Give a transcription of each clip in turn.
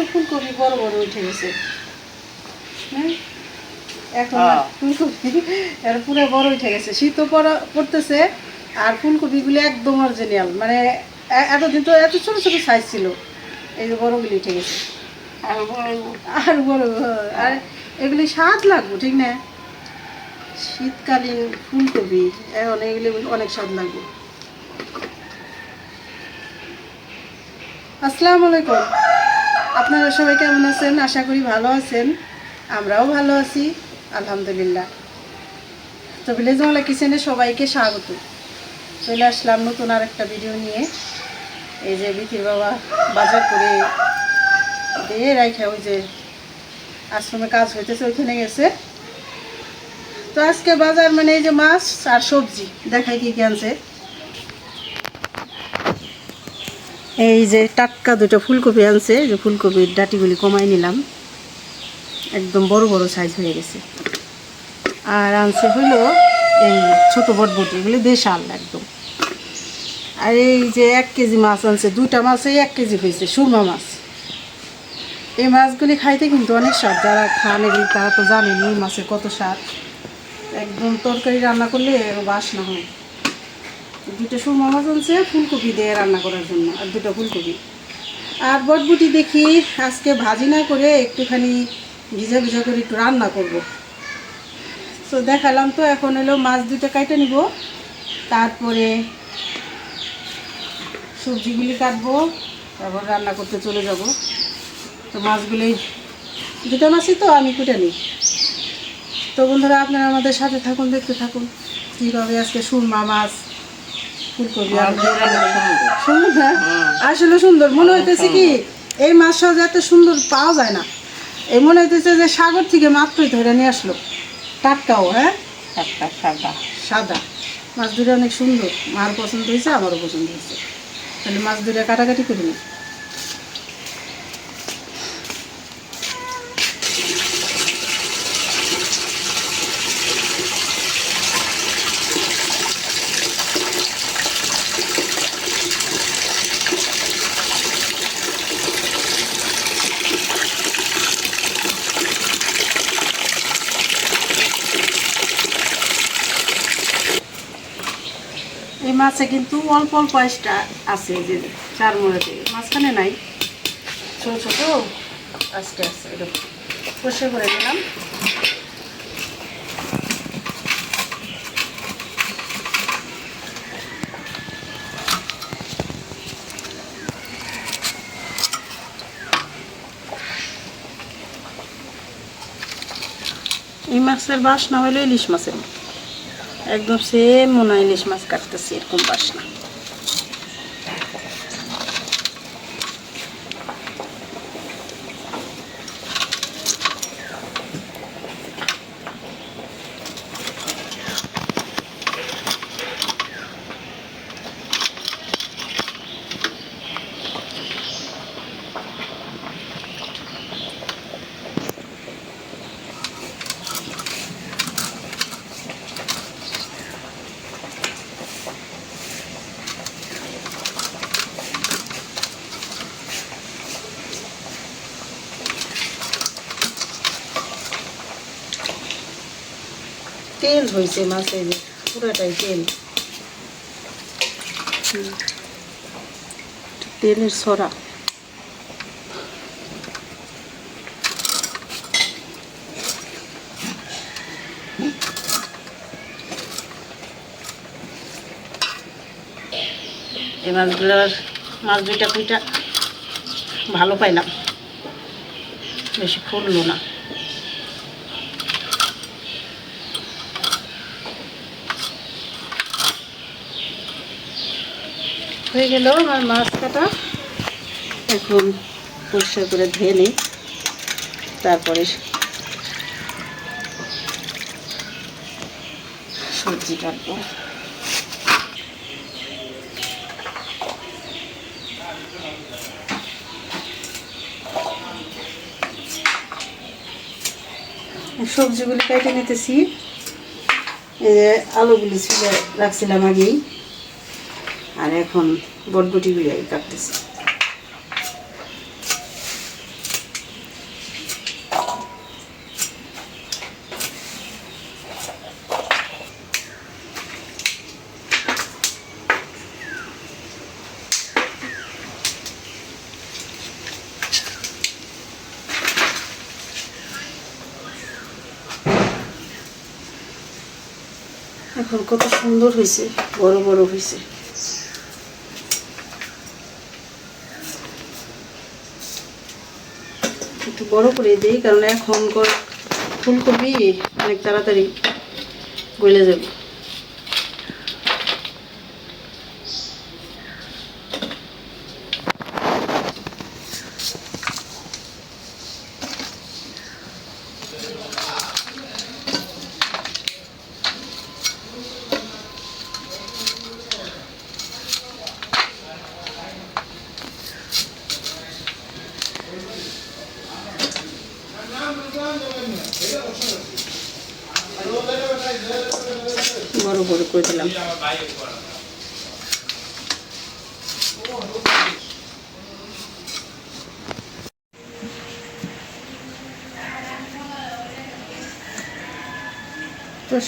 তো ফুলকপি বড় বড় উঠে গেছে। হ্যাঁ? এখন। ফুলকপি এর পুরো বড় উঠে গেছে। শীতও পড়তেছে আর ফুলকপিগুলো একদম অরিজিনাল মানে এতদিন তো এত ছোট ছোট সাইজ ছিল। এই যে বড়গুলি উঠে গেছে। আর বড় আর বড় আর এগুলি স্বাদ লাগবে ঠিক না? শীতকালীন ফুলকপি এখন এগুলি অনেক স্বাদ লাগবে। আসসালামু আলাইকুম। আপনারা সবাই কেমন আছেন? আশা করি ভালো আছেন। আমরাও ভালো আছি, আলহামদুলিল্লাহ। তো ভিলেজ কিচেনে সবাইকে স্বাগত। চলে আসলাম নতুন আর একটা ভিডিও নিয়ে। এই যে বিথির বাবা বাজার করে দিয়ে রাখা ওই যে আশ্রমে কাজ হইতেছে, ওইখানে গেছে। তো আজকে বাজার মানে এই যে মাছ আর সবজি, দেখাই কি কি আনছে। এই যে টাটকা দুটো ফুলকপি আনছে যে ফুলকপির ডাটিগুলি কমাই নিলাম। একদম বড় বড় সাইজ হয়ে গেছে। আর আনছে হলো এই ছোট বটবটি, এগুলি দেশাল একদম। আর এই যে এক কেজি মাছ আনছে দুইটা মাছই এক কেজি হয়েছে, সুরমা মাছ। এই মাছগুলি খাইতে কিন্তু অনেক স্বাদ, যারা খান এগুলি তারা তো জানেন এই মাছের কত স্বাদ। একদম তরকারি রান্না করলে বাসনা হয়। দুটো সুরমা মাছ আনছে, ফুলকপি দিয়ে রান্না করার জন্য, আর দুটো ফুলকপি। আর বটবুটি দেখি, আজকে ভাজি না করে একটুখানি ভিজা ভিজা করে একটু রান্না করব। তো দেখালাম তো, এখন এলো মাছ দুটো কাইটে নিব, তারপরে সবজিগুলি কাটবো, তারপর রান্না করতে চলে যাব। তো মাছগুলি, দুটো মাছই তো আমি কুটে নিই। তো বন্ধুরা, আপনারা আমাদের সাথে থাকুন, দেখতে থাকুন, কীভাবে আজকে সুরমা মাছ ফুলকপি আর সুন্দর না? আসলে সুন্দর। মনে হইতেছে কি এই মাছ সহজ এত সুন্দর পাওয়া যায় না। এই মনে হইতেছে যে সাগর থেকে মাত্রই ধরে নিয়ে আসলো। টাটকাও হ্যাঁ? সাদা। সাদা। মাছ দুটো অনেক সুন্দর। মার পছন্দ হয়েছে আমারও পছন্দ হয়েছে। তাহলে মাছ দুটো কাটাকাটি করি নিই এই মাছে কিন্তু অল্প অল্প এক্সট্রা আছে যে চার মোড়াতে মাঝখানে নাই। ছোট ছোট আছে, এরকম। পরিষ্কার করে নিলাম। এই মাছের বাসনা হলো ইলিশ মাছের মতো। একদম সেম মোনা ইলিশ মাছ কাটতেছি এরকম বাসনা তেল হয়েছে মাছের পুরাটাই তেল। তেলের সরা। এই মাছগুলোর মাছ দুইটা কুইটা ভালো পাইলাম। বেশি ফুললো না। হয়ে গেল আমার মাছ কাটা। এখন পরিষ্কার করে ধুয়ে নিই। তারপরে সবজি কাটবো। সবজিগুলি কেটে নিতেছি। আলুগুলি ছিল, রাখছিলাম আগেই। আর এখন বটবটি বিরিয়ানি কাটতেছি। এখন কত সুন্দর হয়েছে বড় বড় হয়েছে। একটু বড় করে দিই কারণ এখন ফুলকপি অনেক তাড়াতাড়ি গলে যাবে বড় বড় করে দিলাম তো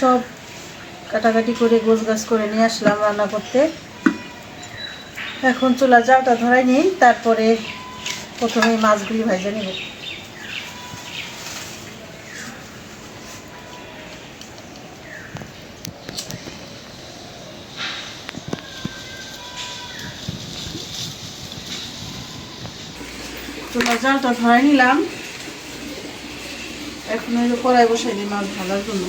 সব কাটাকাটি করে গোছ গাছ করে নিয়ে আসলাম রান্না করতে। এখন চুলা জালটা ধরাই নিই, তারপরে প্রথমে মাছগুলি ভাজা নিব। চুলা জালটা ধরাই নিলাম। এখন ওই কড়াই বসাই দিই মাছ ভাজার জন্য।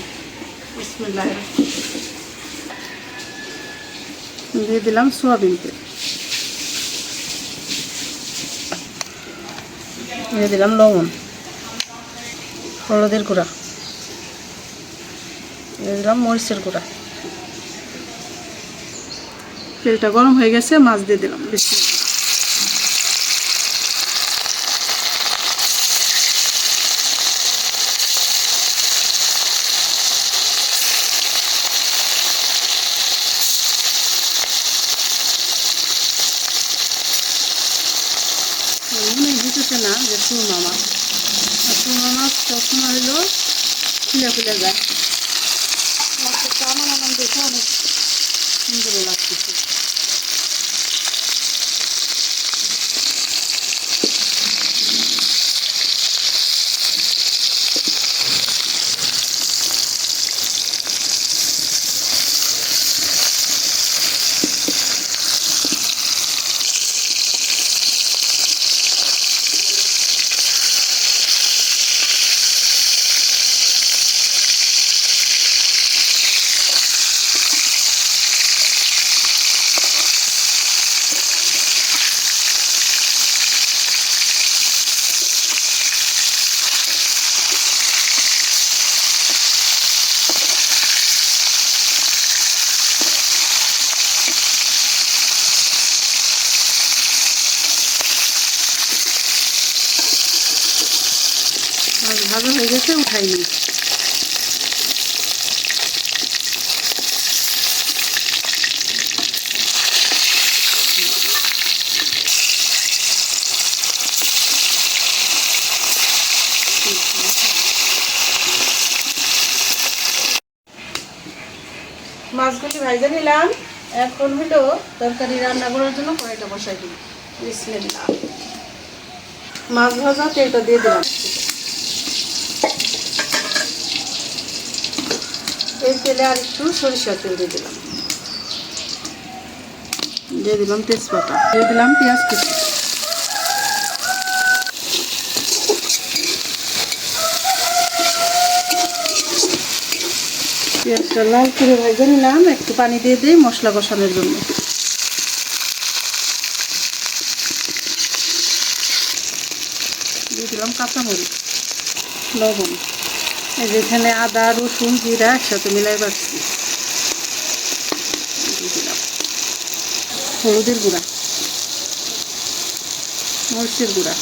দিয়ে দিলাম সোয়াবিন তেল। দিয়ে দিলাম লবণ, হলুদের গুঁড়া। দিয়ে দিলাম মরিচের গুঁড়া। তেলটা গরম হয়ে গেছে, মাছ দিয়ে দিলাম। বেশি মনে দিতেছে না যে চুরমা মাছ আর চুরমা মাছ সবসময় হলো খুলে ফুলে যায়। আমার আমার দেখে অনেক সুন্দর লাগতেছে মাছ ভাজা হয়ে গেছে উঠাই নিই মাছগুলি ভাজা নিলাম। এখন হলো তরকারি রান্না করার জন্য কড়াইটা বসাই দিই। মাছ ভাজা তেলটা দিয়ে দিলাম। এই তেলে আর একটু সরিষার তেল দিয়ে দিলাম। দিয়ে দিলাম তেজপাতা। দিয়ে দিলাম পেঁয়াজ কুচি। পেঁয়াজটা লাল করে ভেজে নিলাম, একটু পানি দিয়ে দিই মশলা কষানোর জন্য। দিয়ে দিলাম কাঁচামরিচ, লবণ। যেখানে আদা, রসুন, জিরা একসাথে মিলাই পাচ্ছি। হলুদের গুঁড়া। মরিচের গুঁড়া।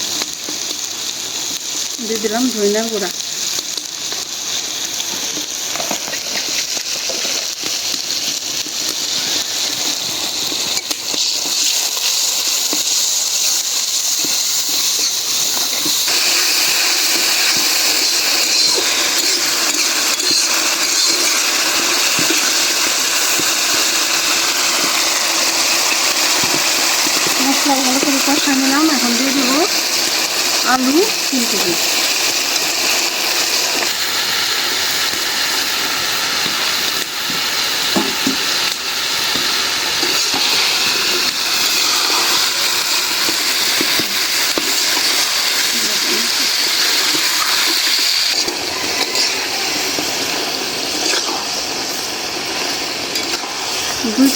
দিয়ে দিলাম ধইনার গুঁড়া মশলা ভালো করে কষা নিলাম এখন দিয়ে দেবো আলু ফুলকপি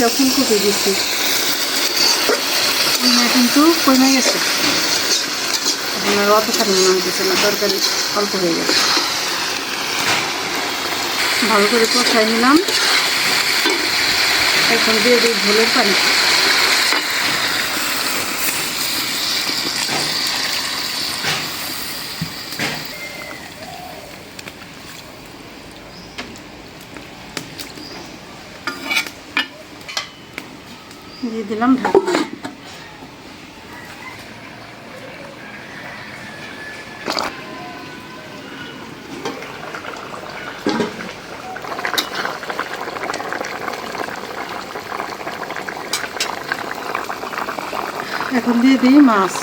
দুইটা ফুলকপি গেছি কিন্তু কমে গেছে। আপনার অত সারি মনে হইতেছে না, তরকারি অল্প হয়ে গেছে। ভালো করে কষাই নিলাম। এখন দিয়ে দিই ঝোলের পানি। দিয়ে দিলাম ঢাকনা। এখন দিয়ে দিই মাছ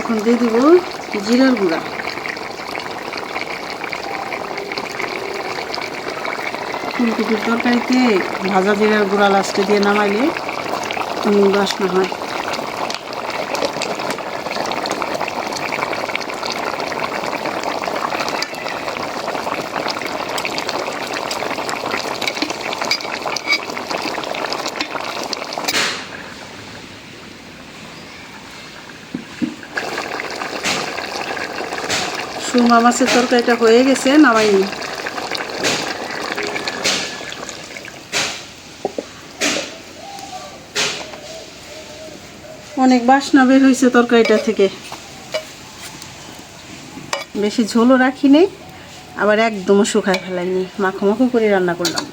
এখন দিয়ে দিব জিরার গুঁড়া। ফুলকপির তরকারিতে ভাজা জিরার গুঁড়া লাস্টে দিয়ে নামাইলে বাসনা হয়। সুরমা মাছের তরকারিটা হয়ে গেছে, নামাইনি। অনেক বাসনা বের হয়েছে তরকারিটা থেকে। বেশি ঝোলও রাখি নেই, আবার একদমও শুকায় ফেলাইনি। মাখো মাখো করে রান্না করলাম।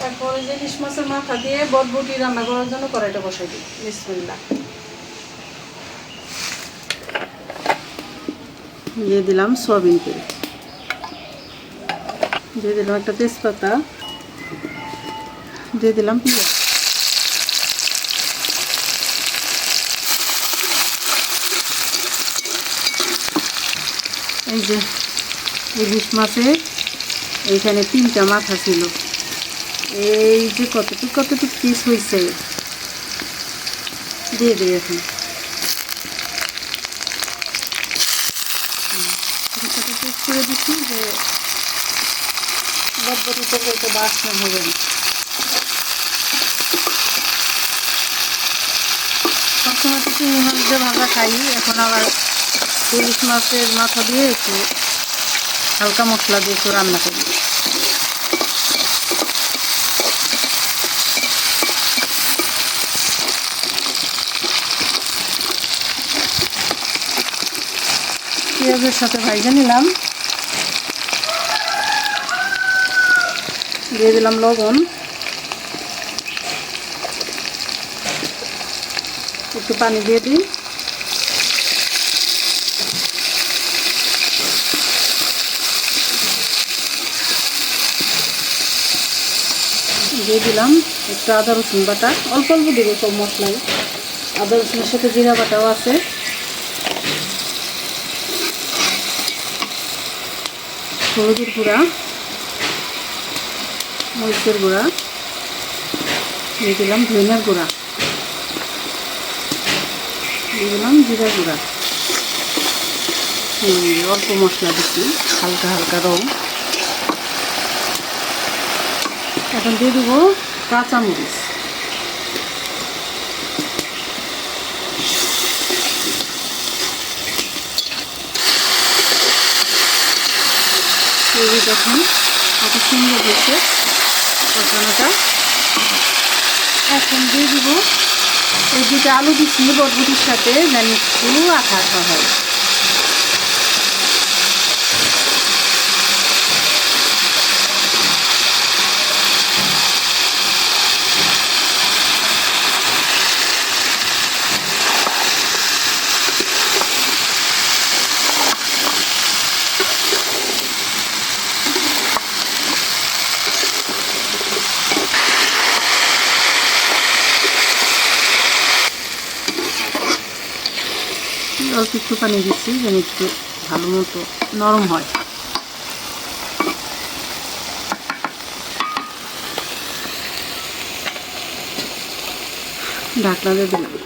তারপরে যে ইলিশ মাছের মাথা দিয়ে বটবটি রান্না করার জন্য কড়াইটা বসাই দিই। বিসমিল্লাহ। দিয়ে দিলাম সয়াবিন তেল। দিয়ে দিলাম একটা তেজপাতা। দিয়ে দিলাম পেঁয়াজ। এই যে ইলিশ মাছের এইখানে তিনটা মাথা ছিল। এই যে কতটুক কতটুক পিস হয়েছে দিয়ে দিই এখন ছোটো পিস করে দিচ্ছি যে বটবটি তরকারিতে বাসনা হবে না। ভাজা খাই, এখন আবার মাথা দিয়ে একটু হালকা মশলা দিয়ে একটু রান্না করি। পেঁয়াজের সাথে ভাইজে নিলাম। দিয়ে দিলাম লবণ। একটু পানি দিয়ে দিই। দিয়ে দিলাম একটু আদা, রসুন বাটা। অল্প অল্প দেবো সব মশলায়। আদা, রসুনের সাথে জিরা বাটাও আছে। হলুদের গুঁড়া। মরিচের গুঁড়া, দিয়ে দিলাম ধনিয়ার গুঁড়া, দিয়ে দিলাম জিরা গুঁড়া। অল্প মশলা দিচ্ছি, হালকা হালকা রং। এখন দিয়ে দেবো কাঁচামরিচ। তৈরি যখন কত সুন্দর হয়েছে। কষানোটা এখন দিয়ে দিব। এই দুটো আলু দিচ্ছি বটবটির সাথে যেন একটু আঠা আঠা হয়। পানি দিচ্ছি যেন একটু ভালো মতো নরম হয়। ঢাকনা দিয়ে দিলাম।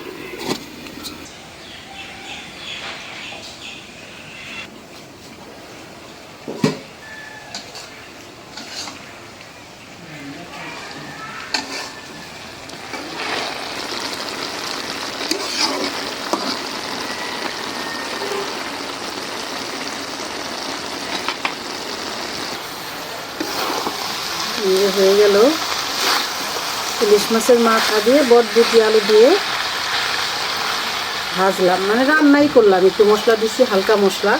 মাছের মাথা দিয়ে বটবুটি আলু দিয়ে ভাজলাম। মানে রান্নাই করলাম, একটু মশলা দিচ্ছি হালকা মশলা।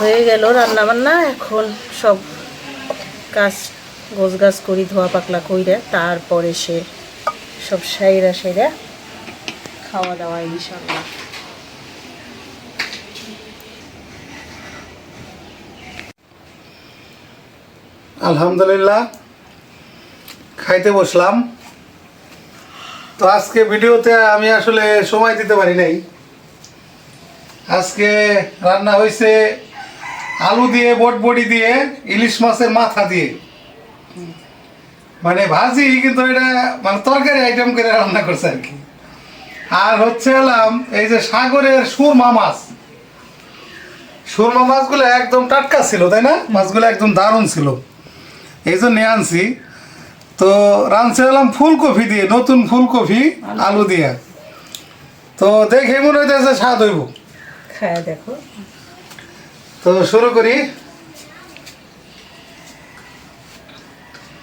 হয়ে গেল রান্না বান্না এখন সব কাজ গোছ গাছ করি, ধোয়া পাকলা কইরা, তারপরে সে সব সাইরা সাইরা খাওয়া দাওয়া ইনশাল্লাহ আলহামদুলিল্লাহ। খাইতে বসলাম। তো আজকে ভিডিওতে আমি আসলে সময় দিতে পারি নাই। আজকে রান্না হয়েছে আলু দিয়ে, বটবড়ি দিয়ে, ইলিশ মাছের মাথা দিয়ে। মানে ভাজি, কিন্তু এটা মানে তরকারি আইটেম করে রান্না করছে আর কি। আর হচ্ছে এলাম, এই যে সাগরের সুরমা মাছ। সুরমা মাছগুলো একদম টাটকা ছিল, তাই না? মাছগুলো একদম দারুণ ছিল। এই জন্য আনছি। তো রাঁধছে হলাম ফুলকপি দিয়ে নতুন ফুলকপি আলু। দিয়ে। তো দেখে মনে হইতেছে স্বাদ হইব। খায়া দেখো। তো শুরু করি।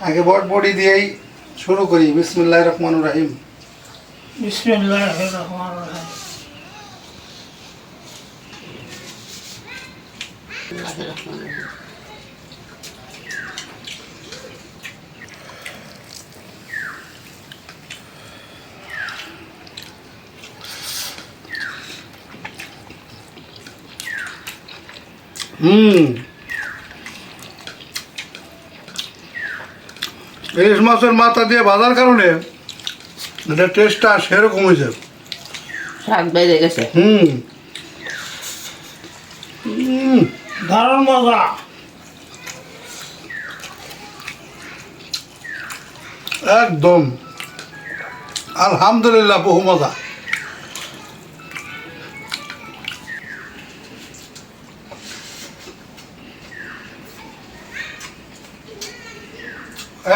আগে বট বডি দিয়েই শুরু করি। বিসমুল্লাহ রহমান রাহিম। বিসমিল্লাহির রহমানির রহিম। হুম। ইলিশ মাছের মাথা দিয়ে বাঁধার কারণে এটা টেস্টটা সেরকম হয়েছে। স্বাদ বেড়ে গেছে। হুম। হুম দারুণ মজা। একদম। আলহামদুলিল্লাহ বহু মজা।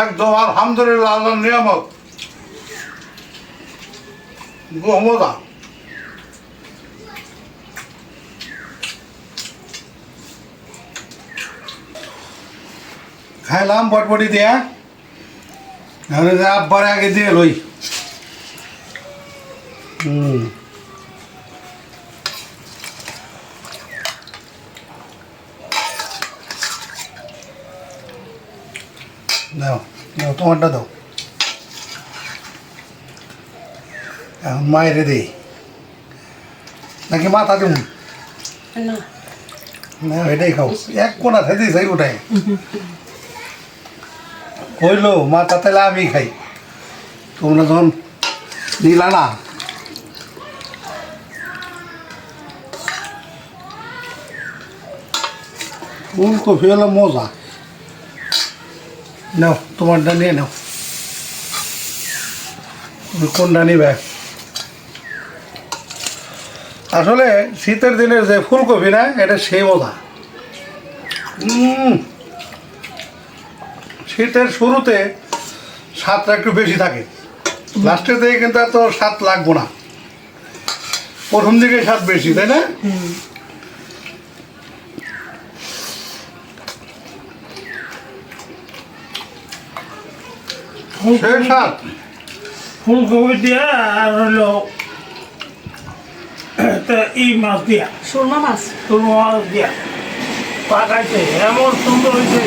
একদম আলহামদুলিল্লাহ আল্লাহর নিয়ামত। বহু মজা খাইলাম বটবটি দিয়া। আব্বার আগে দিয়ে লই। হুম। দাও দাও তোমারটা দাও এখন মায়েরে দেই নাকি মাথা দিন না না এটাই খাও এক কোনা খেতে সেই ওটাই কইলো মাথা তাহলে আমি খাই তোমরা যখন নিলা না ফুলকপি হলো মজা নাও তোমারটা নিয়ে নাও। তুমি কোনটা নিবে? আসলে শীতের দিনের যে ফুলকপি না, এটা সেই মজা। শীতের শুরুতে স্বাদটা একটু বেশি থাকে। লাস্টের দিকে কিন্তু এত স্বাদ লাগবো না। প্রথম দিকে স্বাদ বেশি, তাই না? ফুলকপি দিয়া আর হলো একটা ই মাছ দিয়া। সুরমা মাছ? তোর মাছ দিয়া। পাকাইছে এমন সুন্দর হয়েছে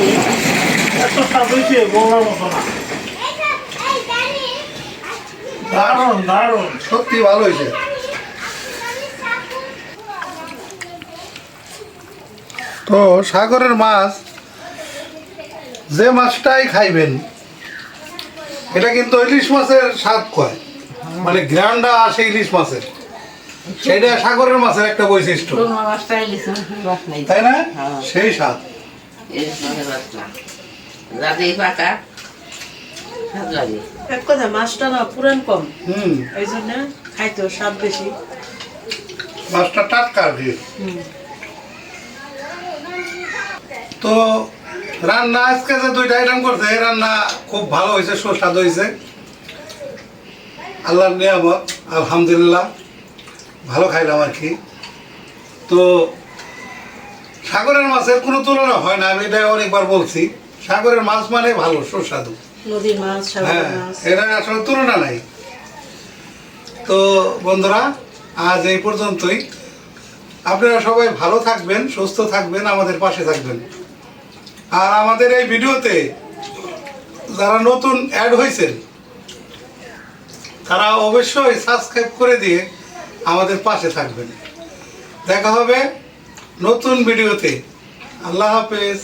এত স্বাদ হয়েছে বলার মতো না। দারুণ দারুণ। সত্যি ভালো হয়েছে তো সাগরের মাছ যে মাছটাই খাইবেন এটা কিন্তু ইলিশ মাছের স্বাদ কয়। মানে গ্রান্ডা আসে ইলিশ মাছের। সেটা সাগরের মাছের একটা বৈশিষ্ট্য। তাই না? হ্যাঁ। সেই স্বাদ। এক কথা মাছটা না পুরান কম। হুম। এই জন্য স্বাদ বেশি। মাছটা টাটকা আর তো রান্না আজকে যে দুইটা আইটেম করছে এই রান্না খুব ভালো হয়েছে সুস্বাদু হয়েছে। আল্লাহর নিয়ামত আলহামদুলিল্লাহ ভালো খাইলাম আর কি। তো সাগরের মাছের কোনো তুলনা হয় না আমি এটা অনেকবার বলছি। সাগরের মাছ মানে ভালো সুস্বাদু। নদীর মাছ হ্যাঁ এটা আসলে তুলনা নাই। তো বন্ধুরা আজ এই পর্যন্তই। আপনারা সবাই ভালো থাকবেন সুস্থ থাকবেন আমাদের পাশে থাকবেন। আর আমাদের এই ভিডিওতে যারা নতুন অ্যাড হয়েছেন, তারা অবশ্যই সাবস্ক্রাইব করে দিয়ে আমাদের পাশে থাকবেন। দেখা হবে নতুন ভিডিওতে। আল্লাহ হাফেজ।